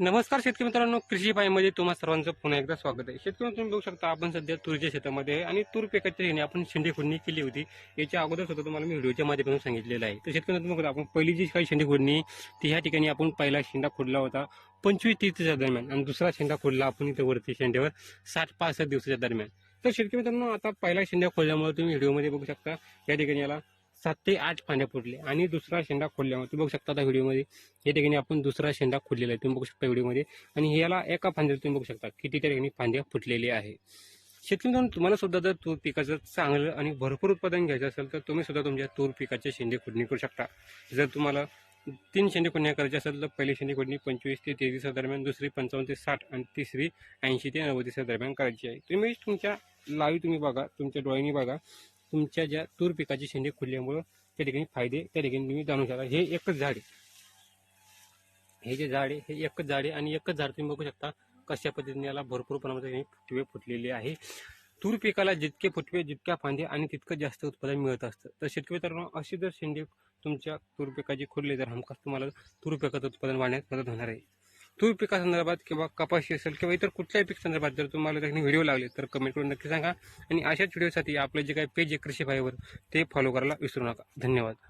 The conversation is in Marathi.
नमस्कार शेतकरी मित्रांनो कृषी पायमध्ये तुम्हा सर्वांचं पुन्हा एकदा स्वागत आहे. शेतकरी तुम्ही बघू शकता आपण सध्या तुरीच्या शेतामध्ये आहे आणि तूर पिकाच्या ठिकाणी आपण शेंडी खोडणी केली होती. याच्या अगोदर सुद्धा तुम्हाला मी व्हिडिओच्या माध्यमातून सांगितलेलं आहे. तर शेतकरी तुम्ही आपण पहिली जी काही शेंडी खोडणी ती ह्या ठिकाणी आपण पहिला शेंडा खोडला होता पंचवीस तीसच्या दरम्यान आणि दुसरा शेंडा खोडला आपण इथं वरती शेंड्यावर साठ पासष्ट दिवसाच्या दरम्यान. तर शेतकरी मित्रांनो आता पहिला शेंड्या खोडल्यामुळे तुम्ही व्हिडिओमध्ये बघू शकता या ठिकाणी याला सात ते आठ फांद्या फुटले आणि दुसरा शेंडा खोलल्यामुळे तुम्ही बघू शकता आता व्हिडिओमध्ये. या ठिकाणी आपण दुसरा शेंडा खोललेला आहे तुम्ही बघू शकता व्हिडिओमध्ये. आणि याला एका फांद्याला तुम्ही बघू शकता किती त्या ठिकाणी फांद्या फुटलेल्या आहे. शेतकरी जाऊन तुम्हाला सुद्धा जर तूर पिकाचं चांगलं आणि भरपूर उत्पादन घ्यायचं असेल तर तुम्ही सुद्धा तुमच्या तूर पिकाचे शेंडे खुडणी करू शकता. जर तुम्हाला तीन शेंडे खुडण्या करायचे असेल तर पहिली शेंडे खुडणी पंचवीस ते तेवीस दरम्यान दुसरी पंचावन्न ते साठ आणि तिसरी ऐंशी ते नव्वद दरम्यान करायची आहे. तुम्ही तुमच्या लाईव्ह तुम्ही बघा तुमच्या डोळ्यांनी बघा. तुमच्या ज्या तूर पिकाची शेंडे खुलल्यामुळं त्या ठिकाणी फायदे त्या ठिकाणी तुम्ही जाणू शकता हे एकच झाड आहे. हे जे झाड आहे हे एकच झाड आहे आणि एकच झाड तुम्ही बघू शकता कशा पद्धतीने याला भरपूर प्रमाणात फुटवे फुटलेले आहे. तूर पिकाला जितके फुटवे जितक्या फांदे आणि तितकं जास्त उत्पादन मिळत असतं. तर शेतकरी मित्रांनो अशी जर शेंडे तुमच्या तूर पिकाची खोडली तर हमखास तुम्हाला तूर पिकाचं उत्पादन वाढण्यास मदत होणार आहे. तूर पिकासंदर्भात किंवा कपाशी असेल किंवा इतर कुठल्याही पिकासंदर्भात जर तुम्हाला त्याने व्हिडिओ लागले तर कमेंट करून नक्की सांगा. आणि अशाच व्हिडिओसाठी आपले जे काही पेज आहे कृषी भाईवर ते फॉलो करायला विसरू नका. धन्यवाद.